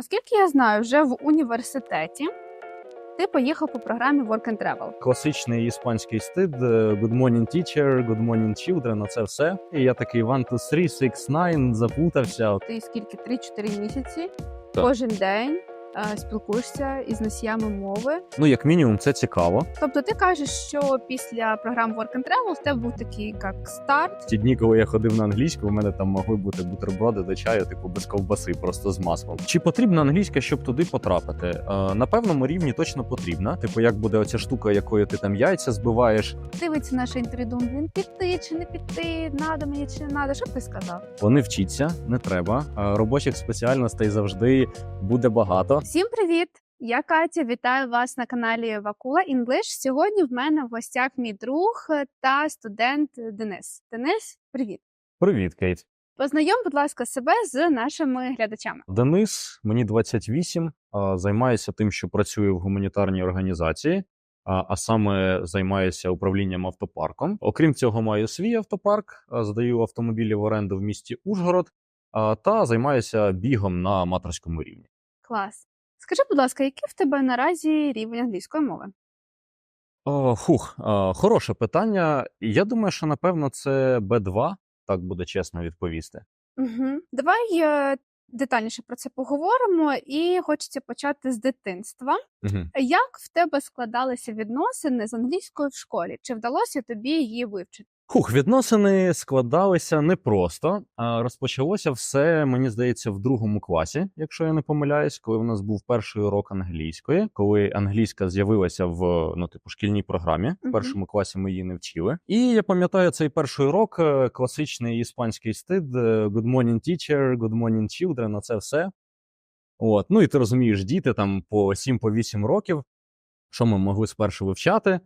Наскільки я знаю, вже в університеті ти поїхав по програмі Work and Travel. Класичний іспанський стид е, Good morning teacher, good morning children, оце все. І я такий one, two, three, six, nine, запутався. Ти скільки 3-4 місяці Так. кожен день спілкуєшся із носіями мови. Ну, як мінімум, це цікаво. Тобто, ти кажеш, що після програми Work and Travel в тебе був такий як старт. Ті дні, коли я ходив на англійську, у мене там могли бути бутерброди до чаю, типу без ковбаси, просто з маслом. Чи потрібна англійська, щоб туди потрапити? Е, на певному рівні точно потрібна. Типу, як буде оця штука, якою ти там яйця збиваєш. Дивиться наше інтерв'ю, думає, він піти чи не піти, надо мені чи не надо. Що б ти сказав? Вони вчаться, не треба. Е, робочих спеціальностей завжди буде багато. Всім привіт! Я Катя, вітаю вас на каналі Вакула English. Сьогодні в мене в гостях мій друг та студент Денис. Денис, привіт! Привіт, Кейт. Познайом, будь ласка, себе з нашими глядачами. Денис, мені 28, а, займаюся тим, що працюю в гуманітарній організації, а, а саме займаюся управлінням автопарком. Окрім цього, маю свій автопарк, здаю автомобілі в оренду в місті Ужгород та займаюся бігом на аматорському рівні. Клас. Скажи, будь ласка, який в тебе наразі рівень англійської мови? О, хух, а, хороше питання. Я думаю, що напевно це Б2, так буде чесно відповісти. Угу. Давай е, детальніше про це поговоримо, і хочеться почати з дитинства. Угу. Як в тебе складалися відносини з англійською в школі? Чи вдалося тобі її вивчити? Хух, відносини складалися непросто. Розпочалося все, мені здається, в другому класі, якщо я не помиляюсь, коли в нас був перший урок англійської, коли англійська з'явилася в ну, типу, шкільній програмі. В першому класі ми її не вчили. І я пам'ятаю цей перший урок, е, класичний іспанський стид, е, Good morning teacher, good morning children, оце все. От. Ну і ти розумієш, діти там по 7-8 років, що ми могли спершу вивчати.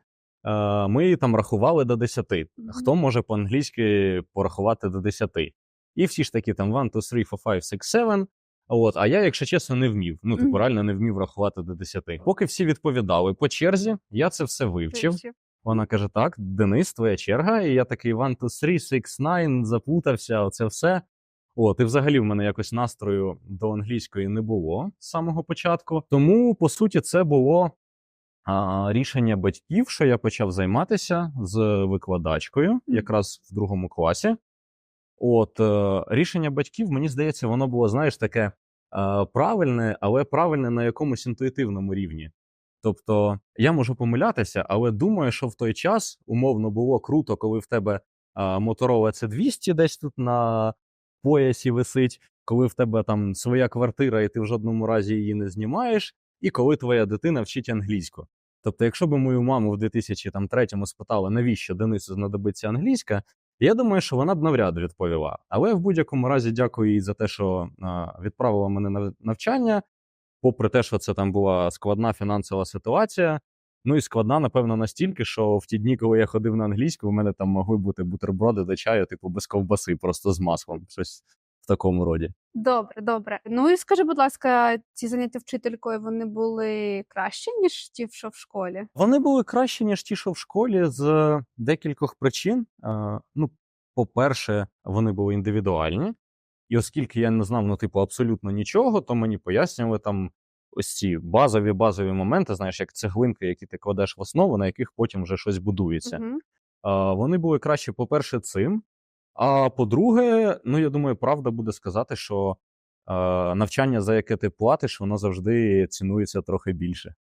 Е, Ми там рахували до 10. Хто може по-англійськи порахувати до 10? І всі ж таки там 1, 2, 3, 4, 5, 6, 7. От, а я, якщо чесно, не вмів. Ну, типу, реально не вмів рахувати до 10. Поки всі відповідали по черзі, я це все вивчив. Вона каже: так, Денис, твоя черга. І я такий 1, 2, 3, 6, 9, заплутався, оце все. От, і взагалі в мене якось настрою до англійської не було з самого початку. Тому, по суті, це було рішення батьків, що я почав займатися з викладачкою, якраз в другому класі. От е, рішення батьків, мені здається, воно було, знаєш, таке е, правильне, але правильне на якомусь інтуїтивному рівні. Тобто, я можу помилятися, але думаю, що в той час умовно було круто, коли в тебе е, Motorola c 200 десь тут на поясі висить, коли в тебе там своя квартира, і ти в жодному разі її не знімаєш, і коли твоя дитина вчить англійську. Тобто, якщо б мою маму в 2003-му спитали, навіщо Денису знадобиться англійська, я думаю, що вона б навряд відповіла. Але в будь-якому разі дякую їй за те, що відправила мене на навчання, попри те, що це там була складна фінансова ситуація. Ну і складна, напевно, настільки, що в ті дні, коли я ходив на англійську, у мене там могли бути бутерброди до чаю, типу без ковбаси, просто з маслом, щось в такому роді. Добре, добре. Ну і скажи, будь ласка, ці заняття вчителькою вони були краще, ніж ті, що в школі? Вони були краще, ніж ті, що в школі, з декількох причин. Ну, по-перше, вони були індивідуальні. І оскільки я не знав, ну, типу, абсолютно нічого, то мені пояснювали там ось ці базові базові моменти, знаєш, як цеглинки, які ти кладеш в основу, на яких потім вже щось будується. Угу. А, Вони були краще, по-перше, цим. А по-друге, ну я думаю, правда буде сказати, що е, навчання, за яке ти платиш, воно завжди цінується трохи більше.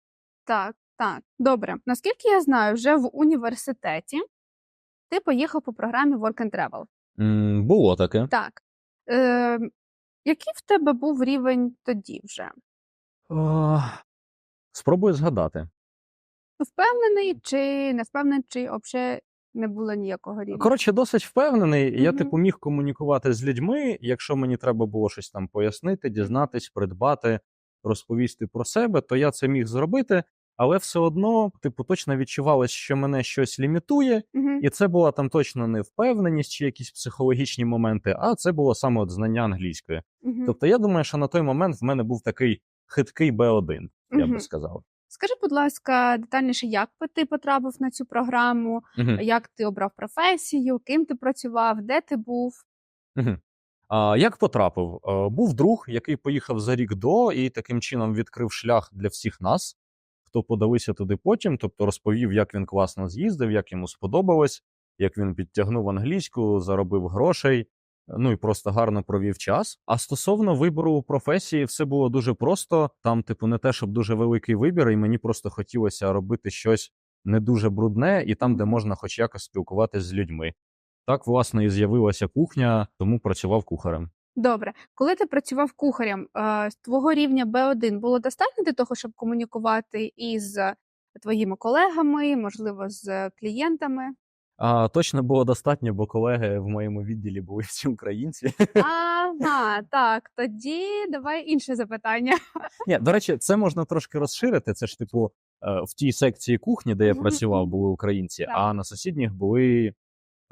Так, так. Добре. Наскільки я знаю, вже в університеті ти поїхав по програмі Work and Travel. М, було таке. Так. Е, який в тебе був рівень тоді вже? О, спробую згадати. Впевнений чи не впевнений, чи взагалі не було ніякого рівня? Коротше, досить впевнений. Я, типу, міг комунікувати з людьми, якщо мені треба було щось там пояснити, дізнатись, придбати, розповісти про себе, то я це міг зробити. Але все одно, типу, точно відчувалось, що мене щось лімітує, Угу. і це була там точно не впевненість чи якісь психологічні моменти, а це було саме от знання англійської. Угу. Тобто, я думаю, що на той момент в мене був такий хиткий Б1, я Мгм. би сказав. Скажи, будь ласка, детальніше, як би ти потрапив на цю програму, Мгм. як ти обрав професію, ким ти працював, де ти був? Мгм. А, як потрапив? Е, Був друг, який поїхав за рік до, і таким чином відкрив шлях для всіх нас, хто подалися туди потім, тобто розповів, як він класно з'їздив, як йому сподобалось, як він підтягнув англійську, заробив грошей, ну і просто гарно провів час. А стосовно вибору професії, все було дуже просто. Там, типу, не те, щоб дуже великий вибір, і мені просто хотілося робити щось не дуже брудне, і там, де можна хоч якось спілкуватися з людьми. Так, власне, і з'явилася кухня, тому працював кухарем. Добре, коли ти працював кухарем, е, з твого рівня B1 було достатньо для того, щоб комунікувати із твоїми колегами, можливо, з клієнтами? А точно було достатньо, бо колеги в моєму відділі були всі українці. Ага, так, тоді давай інше запитання. Ні, до речі, це можна трошки розширити. Це ж, типу, е, в тій секції кухні, де я працював, були українці, Так. а на сусідніх були е,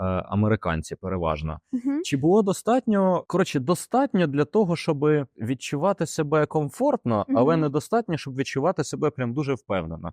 американці, переважно. Мгм. Чи було достатньо? Коротше, достатньо для того, щоб відчувати себе комфортно, але Мгм. недостатньо, щоб відчувати себе прям дуже впевнено.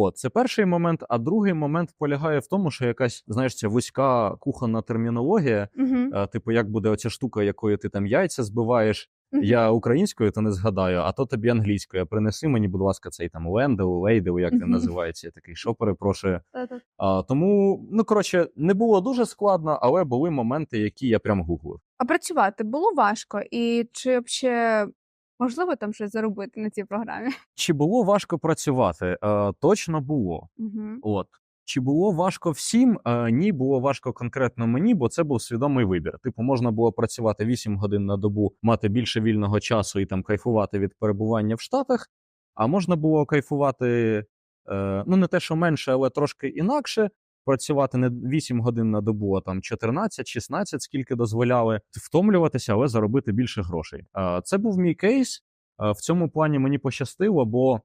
От, це перший момент. А другий момент полягає в тому, що якась, знаєш, ця вузька кухонна термінологія, е, типу, як буде оця штука, якою ти там яйця збиваєш. Мгм. Я українською то не згадаю, а то тобі англійською. Принеси мені, будь ласка, цей там лендел, лейдел, як він Мгм. називається. Я такий, що перепрошую. Та-та. А, тому, ну коротше, не було дуже складно, але були моменти, які я прям гуглив. А працювати було важко, і чи взагалі можливо там щось заробити на цій програмі? Чи було важко працювати? Е, точно було. Мгм. От. Чи було важко всім? Е, ні, було важко конкретно мені, бо це був свідомий вибір. Типу, можна було працювати 8 годин на добу, мати більше вільного часу і там кайфувати від перебування в Штатах, а можна було кайфувати, е, ну не те, що менше, але трошки інакше. Працювати не 8 годин на добу, а там 14-16, скільки дозволяли, втомлюватися, але заробити більше грошей. Це був мій кейс. В цьому плані мені пощастило, бо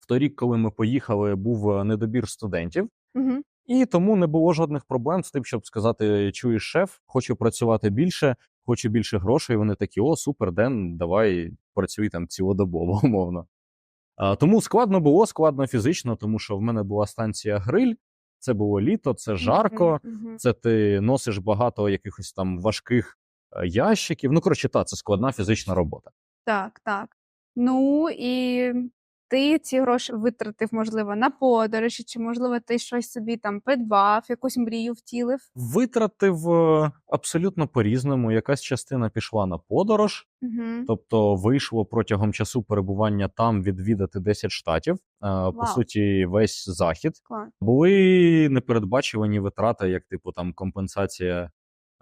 в той рік, коли ми поїхали, був е, недобір студентів. Мгм. І тому не було жодних проблем з тим, щоб сказати: чуєш, шеф, хочу працювати більше, хочу більше грошей. Вони такі: о, супер, Ден, давай працюй там цілодобово, умовно. А, тому складно було, складно фізично, тому що в мене була станція гриль, це було літо, це жарко, це ти носиш багато якихось там важких е, ящиків. Ну, коротше, та, це складна фізична робота. Так, так. Ну і ти ці гроші витратив, можливо, на подорожі, чи, можливо, ти щось собі там придбав, якусь мрію втілив. Витратив е, абсолютно по-різному. Якась частина пішла на подорож. Угу. Тобто вийшло протягом часу перебування там відвідати 10 штатів, е, по суті, весь захід. Клас. Були непередбачувані витрати, як типу там компенсація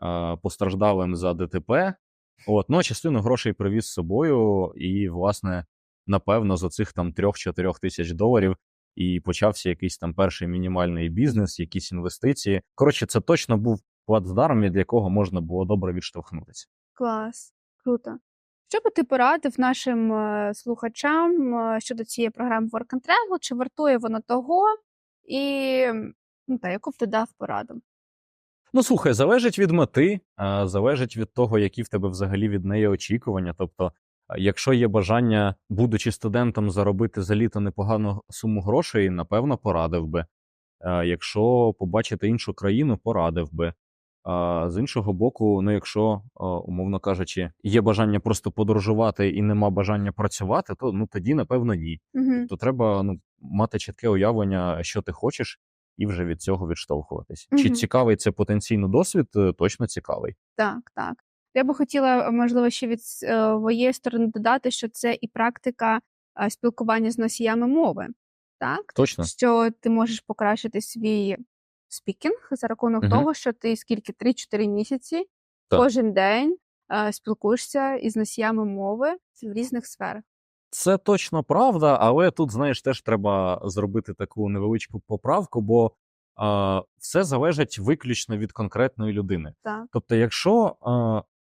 е, постраждалим за ДТП. От, ну а частину грошей привіз з собою, і, власне, напевно, з оцих там 3-4 тисяч доларів і почався якийсь там перший мінімальний бізнес, якісь інвестиції. Коротше, це точно був плацдарм, від якого можна було добре відштовхнутися. Клас. Круто. Що би ти порадив нашим е, слухачам е, щодо цієї програми Work and Travel? Чи вартує воно того? І ну, та, яку б ти дав пораду? Ну, слухай, залежить від мети, залежить від того, які в тебе взагалі від неї очікування. Тобто, якщо є бажання, будучи студентом, заробити за літо непогану суму грошей, напевно, порадив би. Якщо побачити іншу країну, порадив би. А з іншого боку, ну якщо, умовно кажучи, є бажання просто подорожувати і нема бажання працювати, то ну тоді, напевно, ні. Угу. То треба ну, мати чітке уявлення, що ти хочеш, і вже від цього відштовхуватись. Чи цікавий це потенційно досвід? Е, Точно цікавий. Так, так. Я би хотіла, можливо, ще від с- е, сторони додати, що це і практика е, спілкування з носіями мови. Так? Точно. Що ти можеш покращити свій спікінг за рахунок Мгм. того, що ти скільки 3-4 місяці Так. кожен день е, спілкуєшся із носіями мови в різних сферах. Це точно правда, але тут, знаєш, теж треба зробити таку невеличку поправку, бо все залежить виключно від конкретної людини. Так. Тобто, якщо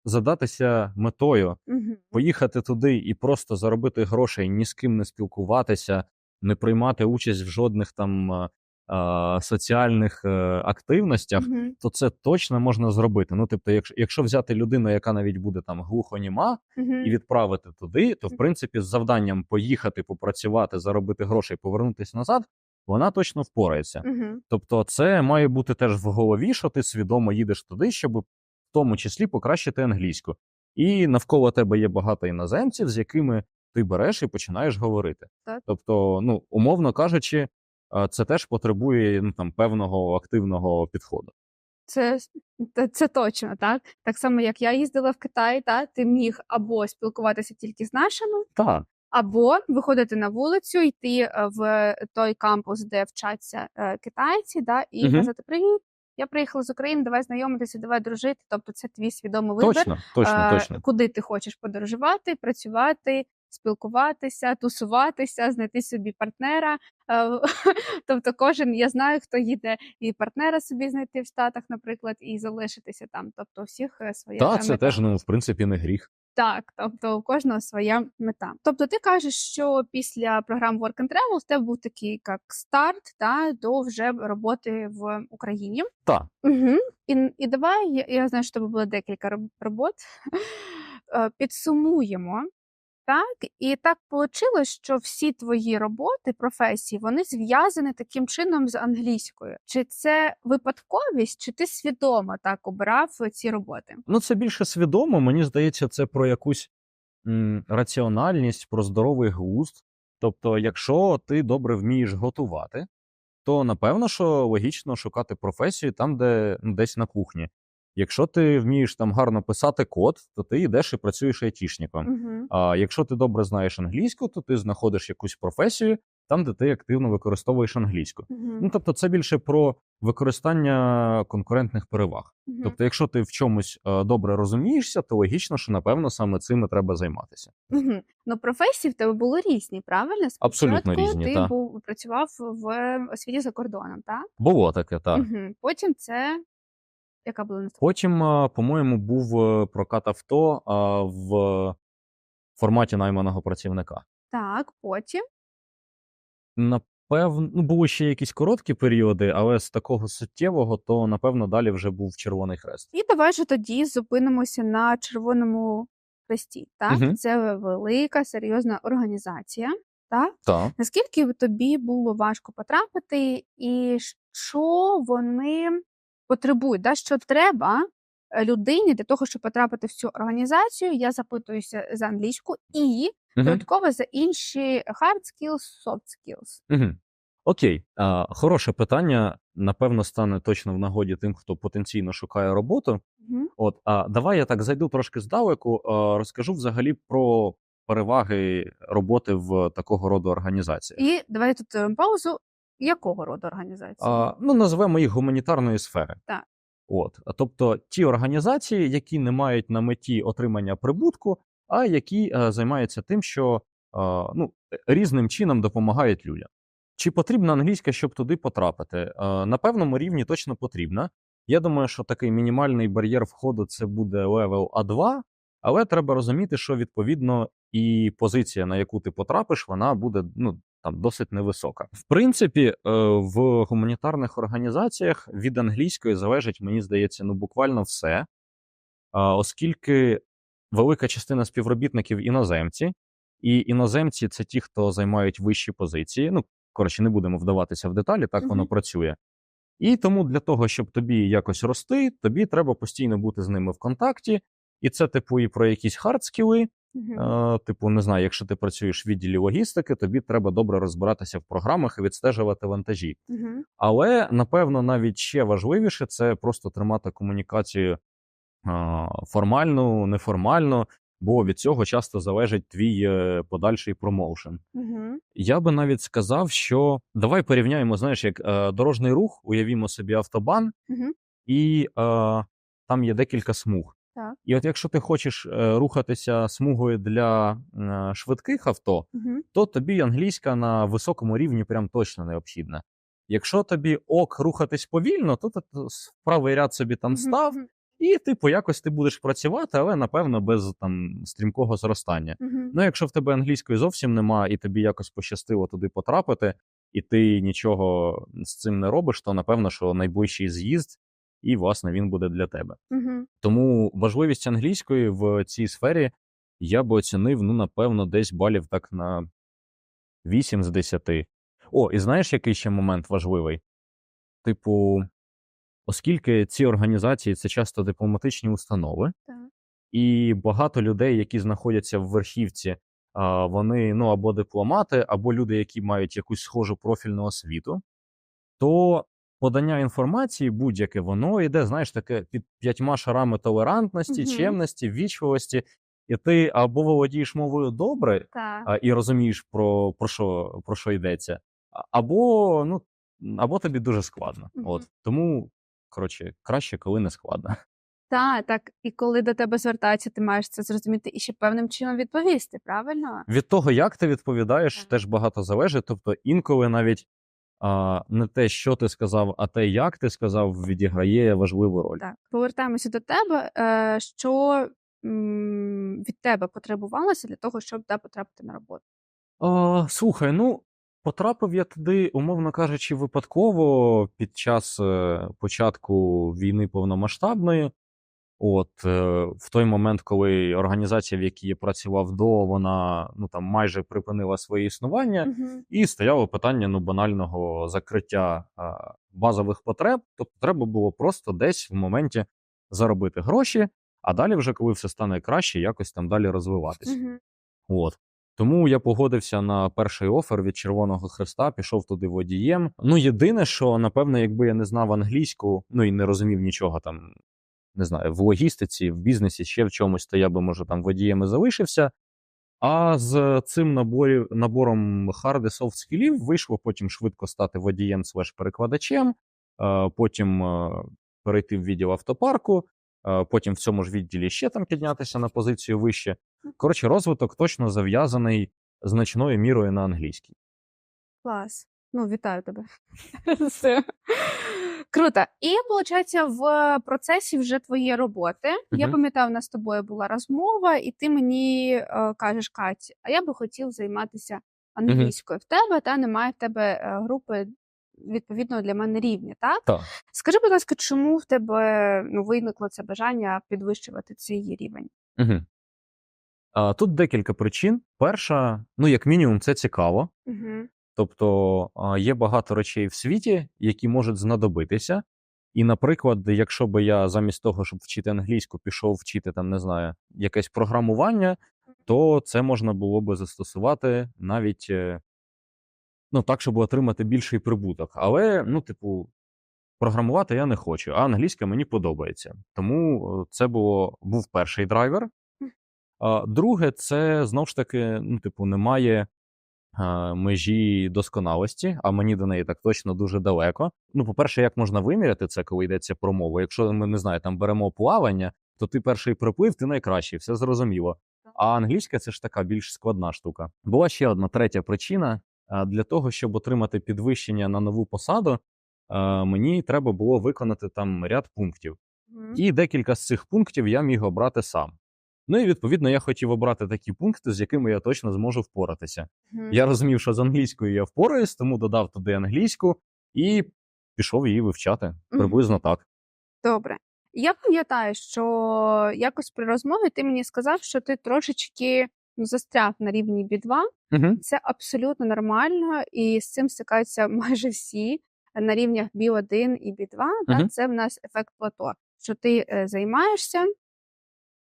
задатися метою Угу. поїхати туди і просто заробити грошей, ні з ким не спілкуватися, не приймати участь в жодних там а, соціальних е, активностях, Угу. то це точно можна зробити. Ну, тобто, якщо, якщо взяти людину, яка навіть буде там глухоніма, Угу. і відправити туди, то в принципі з завданням поїхати, попрацювати, заробити грошей, повернутися назад, вона точно впорається. Угу. Тобто, це має бути теж в голові, що ти свідомо їдеш туди, щоб в тому числі покращити англійську. і навколо тебе є багато іноземців, з якими ти береш і починаєш говорити. Так. Тобто, ну, умовно кажучи, це теж потребує ну, там, певного активного підходу. Це, це, це точно, так? Так само, як я їздила в Китай, та, ти міг або спілкуватися тільки з нашими, Так, або виходити на вулицю, йти е, в той кампус, де вчаться е, китайці, да, і Мгм. казати Привіт, я приїхала з України, давай знайомитися, давай дружити. Тобто це твій свідомий вибір. точно, точно, точно. Куди ти хочеш подорожувати, працювати, спілкуватися, тусуватися, знайти собі партнера. Тобто, кожен я знаю, хто їде і партнера собі знайти в Штатах, наприклад, і залишитися там. Тобто, всіх е, своя Так, е, це теж, ну, в принципі, не гріх. Так, тобто у кожного своя мета. Тобто, ти кажеш, що після програм Work and Travel в тебе був такий як старт та, до вже роботи в Україні. Так. Угу. І, і давай я, я знаю, що тебе було декілька робот. Е, Підсумуємо. Так, і так вийшло, що всі твої роботи, професії, вони зв'язані таким чином з англійською. Чи це випадковість, чи ти свідомо так обирав ці роботи? Ну, це більше свідомо. Мені здається, це про якусь м, раціональність, про здоровий глузд. Тобто, якщо ти добре вмієш готувати, то напевно, що логічно шукати професію там, де ну, десь на кухні. Якщо ти вмієш там гарно писати код, то ти йдеш і працюєш айтішником. Угу. А якщо ти добре знаєш англійську, то ти знаходиш якусь професію там, де ти активно використовуєш англійську. Ну тобто, це більше про використання конкурентних переваг. Тобто, якщо ти в чомусь е, добре розумієшся, то логічно, що напевно саме цим і треба займатися. Угу. Ну, професії в тебе були різні, правильно? Абсолютно різні, ти та. був працював в освіті за кордоном, так? Було таке, так. Угу. Потім це яка була наступна? Потім, по-моєму, був е, прокат авто в форматі найманого працівника. Так, потім. Напевно, ну були ще якісь короткі періоди, але з такого суттєвого, то напевно далі вже був Червоний Хрест. І давай же тоді зупинимося на червоному хресті. Так, Мгм. це велика серйозна організація. Так, Так. наскільки тобі було важко потрапити, і що вони потребують? Да? Що треба е, людині для того, щоб потрапити в цю організацію? Я запитуюся за англійську і Мгм. додатково за інші hard skills, soft skills. Угу. Окей, а, хороше питання. Напевно, стане точно в нагоді тим, хто потенційно шукає роботу. Мгм. От, а давай я так зайду трошки здалеку, а, розкажу взагалі про переваги роботи в такого роду організаціях. І давай тут е, паузу. Якого роду організації? А, ну, назвемо їх гуманітарної сфери. Так. От, тобто ті організації, які не мають на меті отримання прибутку, а які е, займаються тим, що е, ну, різним чином допомагають людям. Чи потрібна англійська, щоб туди потрапити? Е, на певному рівні точно потрібна. Я думаю, що такий мінімальний бар'єр входу це буде левел А2, але треба розуміти, що відповідно і позиція, на яку ти потрапиш, вона буде ну, там досить невисока. В принципі, е, в гуманітарних організаціях від англійської залежить, мені здається, ну буквально все, оскільки велика частина співробітників іноземці, і іноземці це ті, хто займають вищі позиції. Ну, коротше, не будемо вдаватися в деталі, так воно працює. І тому для того, щоб тобі якось рости, тобі треба постійно бути з ними в контакті. І це, типу, і про якісь хардскіли. Е, Типу, не знаю, якщо ти працюєш в відділі логістики, тобі треба добре розбиратися в програмах і відстежувати вантажі. Але напевно навіть ще важливіше це просто тримати комунікацію а, формальну, неформальну, бо від цього часто залежить твій е, подальший промоушен. Мгм. Я би навіть сказав, що давай порівняємо, знаєш, як е, дорожній рух, уявімо собі автобан, Мгм. і е, там є декілька смуг. Так. І от якщо ти хочеш е, рухатися смугою для е, швидких авто, Мгм. то тобі англійська на високому рівні прям точно необхідна. Якщо тобі ок рухатись повільно, то ти правий ряд собі там став, Мгм. і типу якось ти будеш працювати, але напевно без там стрімкого зростання. Мгм. Ну, якщо в тебе англійської зовсім нема, і тобі якось пощастило туди потрапити, і ти нічого з цим не робиш, то напевно, що найближчий з'їзд, і власне він буде для тебе. Мгм. Тому важливість англійської в цій сфері я би оцінив, ну, напевно, десь балів так на 8 з 10. О, і знаєш, який ще момент важливий? Типу, оскільки ці організації це часто дипломатичні установи, Так. і багато людей, які знаходяться в верхівці, вони ну або дипломати, або люди, які мають якусь схожу профільну освіту, то подання інформації будь-яке воно йде, знаєш, таке під п'ятьма шарами толерантності, Мгм. чемності, ввічливості. І ти або володієш мовою добре, Так. а, і розумієш про, про, що, про що йдеться, або, ну, або тобі дуже складно. Мгм. От тому, коротше, краще, коли не складно. Так, так. І коли до тебе звертаються, ти маєш це зрозуміти і ще певним чином відповісти, правильно? Від того, як ти відповідаєш, Так. теж багато залежить. Тобто, інколи навіть а, не те, що ти сказав, а те, як ти сказав, відіграє важливу роль. Так. Повертаємося до тебе. Е, що від тебе потребувалося для того, щоб да, потрапити на роботу? А, слухай, ну потрапив я туди, умовно кажучи, випадково під час е, початку війни повномасштабної. От е, в той момент, коли організація, в якій я працював до, вона ну там майже припинила своє існування, Угу. і стояло питання ну банального закриття а, базових потреб. Тобто, треба було просто десь в моменті заробити гроші, а далі, вже коли все стане краще, якось там далі розвиватись. Угу. От. Тому я погодився на перший офер від Червоного Хреста, пішов туди водієм. Ну, єдине, що напевно, якби я не знав англійську, ну і не розумів нічого там, не знаю, в логістиці, в бізнесі, ще в чомусь, то я би, може, там водієм і залишився. А з цим наборів, набором hard і soft скілів вийшло потім швидко стати водієм слеш перекладачем, е, потім е, перейти в відділ автопарку, е, потім в цьому ж відділі ще там піднятися на позицію вище. Коротше, розвиток точно зав'язаний значною мірою на англійській. Клас. Ну, вітаю тебе. Круто. І виходить, в процесі вже твоєї роботи. Я пам'ятаю, у нас з тобою була розмова, і ти мені е, кажеш, Кать, а я би хотів займатися англійською. В тебе та немає в тебе е, групи відповідного для мене рівня, так? Так. Скажи, будь ласка, чому в тебе ну, виникло це бажання підвищувати цей рівень? Угу. Тут декілька причин. Перша, ну, як мінімум, це цікаво. Угу. Тобто є багато речей в світі, які можуть знадобитися. І, наприклад, якщо би я замість того, щоб вчити англійську, пішов вчити там, не знаю, якесь програмування, то це можна було би застосувати навіть е, ну, так, щоб отримати більший прибуток. Але, ну, типу, програмувати я не хочу, а англійська мені подобається. Тому е, це було, був перший драйвер. А, друге, це знову ж таки, ну, типу, немає межі досконалості, а мені до неї так точно дуже далеко. Ну, по-перше, як можна виміряти це, коли йдеться про мову? Якщо ми не знаю, там беремо плавання, то ти перший приплив, ти найкращий, все зрозуміло. А англійська це ж така більш складна штука. Була ще одна третя причина. Е, Для того, щоб отримати підвищення на нову посаду, е, мені треба було виконати там ряд пунктів. І декілька з цих пунктів я міг обрати сам. Ну і відповідно я хотів обрати такі пункти, з якими я точно зможу впоратися. Я розумів, що з англійською я впораюсь, тому додав туди англійську і пішов її вивчати. Приблизно так. Добре. Я пам'ятаю, що якось при розмові ти мені сказав, що ти трошечки ну, застряг на рівні B2. Угу. Це абсолютно нормально, і з цим стикаються майже всі на рівнях B1 і B2. Да? Мгм. Це в нас ефект плато, що ти е, займаєшся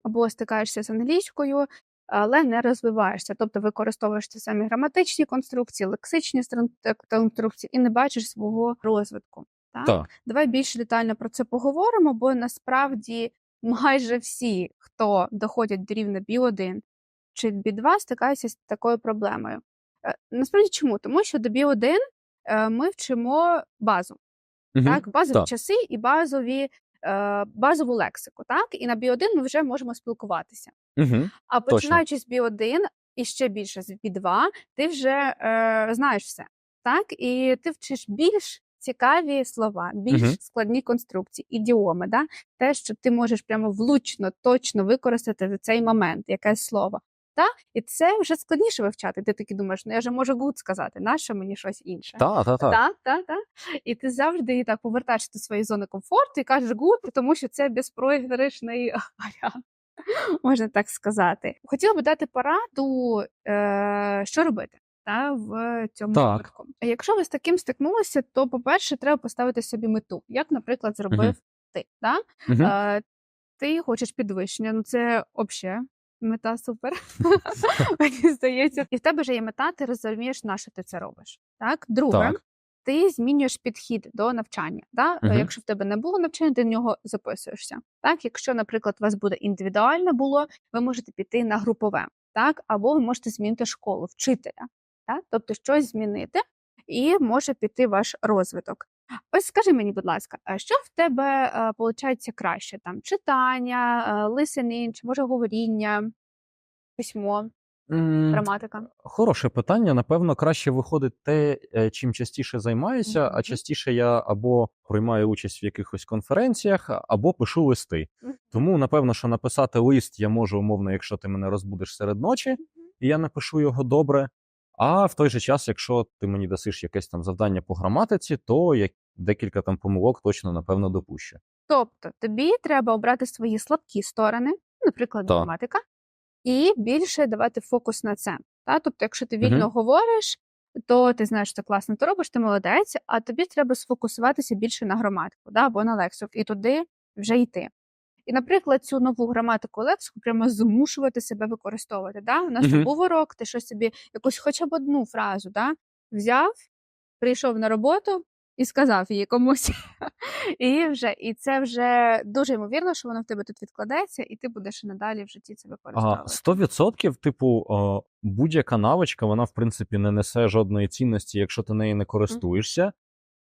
або стикаєшся з англійською, але не розвиваєшся. Тобто використовуєш ті самі граматичні конструкції, лексичні е, конструкції і не бачиш свого розвитку. Так? Так. Давай більш детально про це поговоримо, бо насправді майже всі, хто доходять до рівня B1 чи B2, стикаються з такою проблемою. Е, Насправді чому? Тому що до B1 е, ми вчимо базу, Угу. так? базові так. часи і базові, базову лексику. Так? І на B1 ми вже можемо спілкуватися. Угу. А починаючи з B1 і ще більше з B2, ти вже е, знаєш все. Так? І ти вчиш більш цікаві слова, більш Мгм. складні конструкції, ідіоми, да? те, що ти можеш прямо влучно, точно використати в цей момент якесь слово. Та? І це вже складніше вивчати. Ти таки думаєш, ну я же можу good сказати, нащо мені щось інше? Так, так, так. Так, так, так. І ти завжди так повертаєшся до своєї зони комфорту і кажеш good, тому що це безпроіграшний варіант. Можна так сказати. Хотіла би дати пораду, е, що робити та, в цьому Так. випадку. Якщо ви з таким стикнулися, то, по-перше, треба поставити собі мету, як, наприклад, зробив ти. Да? Угу. Е, ти хочеш підвищення. Ну це взагалі мета супер. Мені здається. І в тебе вже є мета, ти розумієш, на що ти це робиш. Так, друге, Так. ти змінюєш підхід до навчання. Да? Мгм. Якщо в тебе не було навчання, ти в нього записуєшся. Так, якщо, наприклад, у вас буде індивідуальне було, ви можете піти на групове, так, або ви можете змінити школу, вчителя, так? тобто щось змінити, і може піти ваш розвиток. Ось скажи мені, будь ласка, що в тебе виходить краще? Там читання, е, listening, чи може говоріння, письмо, М, граматика? Хороше питання. Напевно, краще виходить те, е, чим частіше займаюся, а Мгм. частіше я або приймаю участь в якихось конференціях, або пишу листи. Мгм. Тому, напевно, що написати лист я можу умовно, якщо ти мене розбудиш серед ночі, і я напишу його добре. А в той же час, якщо ти мені дасиш якесь там завдання по граматиці, то я декілька там помилок точно напевно допущу. Тобто тобі треба обрати свої слабкі сторони, наприклад, Так. граматика, і більше давати фокус на це. Та? Тобто, якщо ти вільно Мгм. говориш, то ти знаєш, що ти класно ти робиш, ти молодець, а тобі треба сфокусуватися більше на граматику да? або на лексику, і туди вже йти. І, наприклад, цю нову граматику лексику прямо змушувати себе використовувати. Да? У нас був урок, ти щось собі якусь хоча б одну фразу да? взяв, прийшов на роботу і сказав її комусь. І вже і це вже дуже ймовірно, що воно в тебе тут відкладеться, і ти будеш і надалі в житті це використовувати. 100%, типу, будь-яка навичка, вона, в принципі, не несе жодної цінності, якщо ти нею не користуєшся.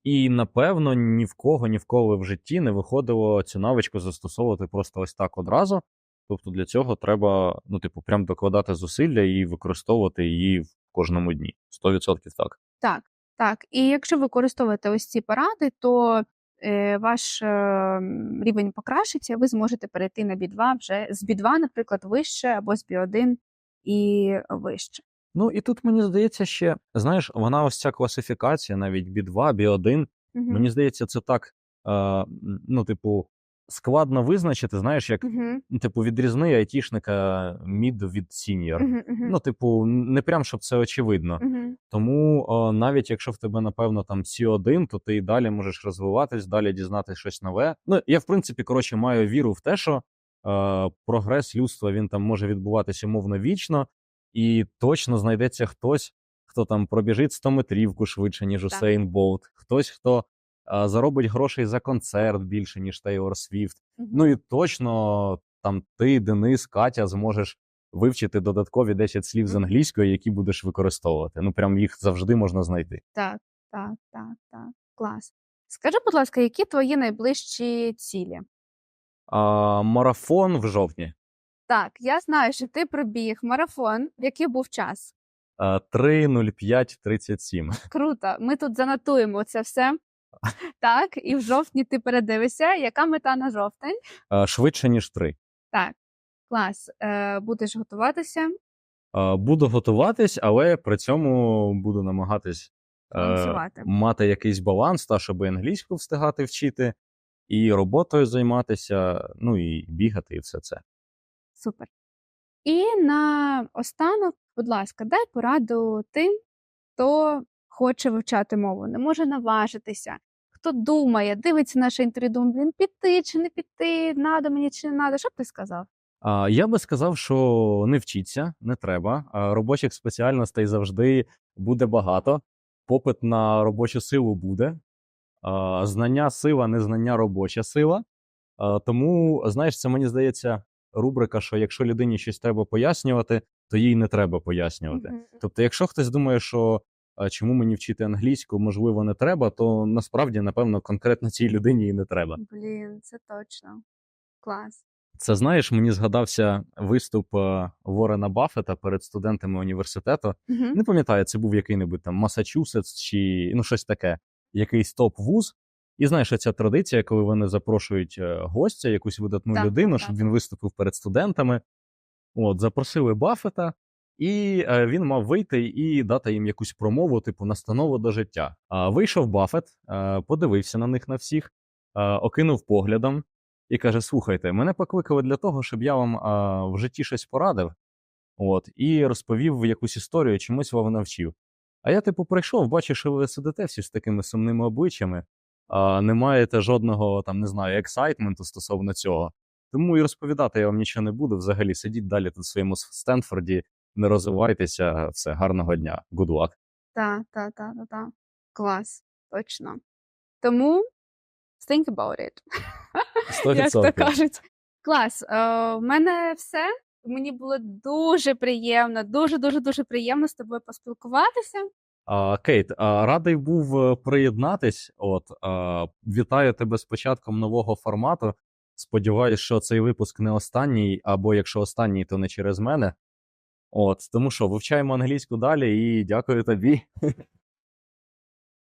І, напевно, ні в кого, ні в кого в житті не виходило цю навичку застосовувати просто ось так одразу. Тобто для цього треба, ну, типу, прям докладати зусилля і використовувати її в кожному дні. 100% так. Так, так. І якщо ви використовуєте ось ці поради, то е, ваш е, рівень покращиться, ви зможете перейти на B2 вже з B2, наприклад, вище або з B1 і вище. Ну і тут мені здається, ще знаєш, вона ось ця класифікація, навіть B2, B1, Мгм. Мені здається, це так, е, ну, типу, складно визначити, знаєш, як, ну, типу, відрізни айтішника мід від сіньор. Мгм, мгм, Ну, типу, не прям щоб це очевидно. мгм. Тому о, навіть якщо в тебе, напевно, там C1, то ти і далі можеш розвиватись, далі дізнатися щось нове. Ну, я, в принципі, коротше, маю віру в те, що е, прогрес людства він там може відбуватися умовно вічно, і точно знайдеться хтось, хто там пробіжить 100 метрівку швидше, ніж Так. Усейн Болт, хтось, хто е, заробить грошей за концерт більше, ніж Тейлор Свіфт. Мгм. Ну і точно там ти, Денис, Катя, зможеш вивчити додаткові 10 слів з англійської, які будеш використовувати. Ну прям їх завжди можна знайти. Так, так, так, так. Клас. Скажи, будь ласка, які твої найближчі цілі? А, марафон в жовтні. Так, я знаю, що ти пробіг марафон. Який був час? А, 3.05.37. Круто. Ми тут занотуємо це все. Так, і в жовтні ти передивишся. Яка мета на жовтень? Швидше, ніж 3. Так, клас. Е, будеш готуватися, буду готуватись, але при цьому буду намагатись е, Балансувати. мати якийсь баланс, та щоб і англійську встигати вчити, і роботою займатися, ну і бігати, і все це. Супер. І на останок, будь ласка, дай пораду тим, хто хоче вивчати мову, не може наважитися, хто думає, дивиться наше інтерв'ю, думає, блін, піти чи не піти, надо мені чи не надо. Що б ти сказав? Я би сказав, що не вчіться, не треба. Робочих спеціальностей завжди буде багато. Попит на робочу силу буде. Знання сила, незнання робоча сила. Тому, знаєш, це мені здається рубрика, що якщо людині щось треба пояснювати, то їй не треба пояснювати. Мгм. Тобто, якщо хтось думає, що а, чому мені вчити англійську, можливо, не треба, то насправді, напевно, конкретно цій людині і не треба. Блін, це точно. Клас. Це знаєш, мені згадався виступ е, Ворена Баффета перед студентами університету. Мгм. Не пам'ятаю, це був який-небудь там Масачусетс чи ну щось таке, якийсь топ-вуз. І знаєш, ця традиція, коли вони запрошують е, гостя, якусь видатну Так, людину, так, щоб так. він виступив перед студентами. От, запросили Баффета, і е, він мав вийти і дати їм якусь промову, типу настанову до життя. А вийшов Баффет, е, подивився на них на всіх, е, окинув поглядом і каже: Слухайте, мене покликали для того, щоб я вам в житті щось порадив. От, і розповів якусь історію, чомусь вам навчив. А я, типу, прийшов, бачу, що ви сидите всі з такими сумними обличчями, не маєте жодного там, не знаю, ексайтменту стосовно цього. Тому і розповідати я вам нічого не буду. Взагалі сидіть далі тут в своєму Стенфорді, не розвивайтеся. Все, гарного дня. Good luck. Та, та, та, та, та. Клас, точно. Тому think about it. Як то кажуть. Клас. Е, в мене все. Мені було дуже приємно, дуже, дуже, дуже приємно з тобою поспілкуватися. Кейт, радий був е, приєднатись. От вітаю тебе з початком нового формату. Сподіваюсь, що цей випуск не останній, або якщо останній, то не через мене. От тому що вивчаємо англійську далі, і дякую тобі.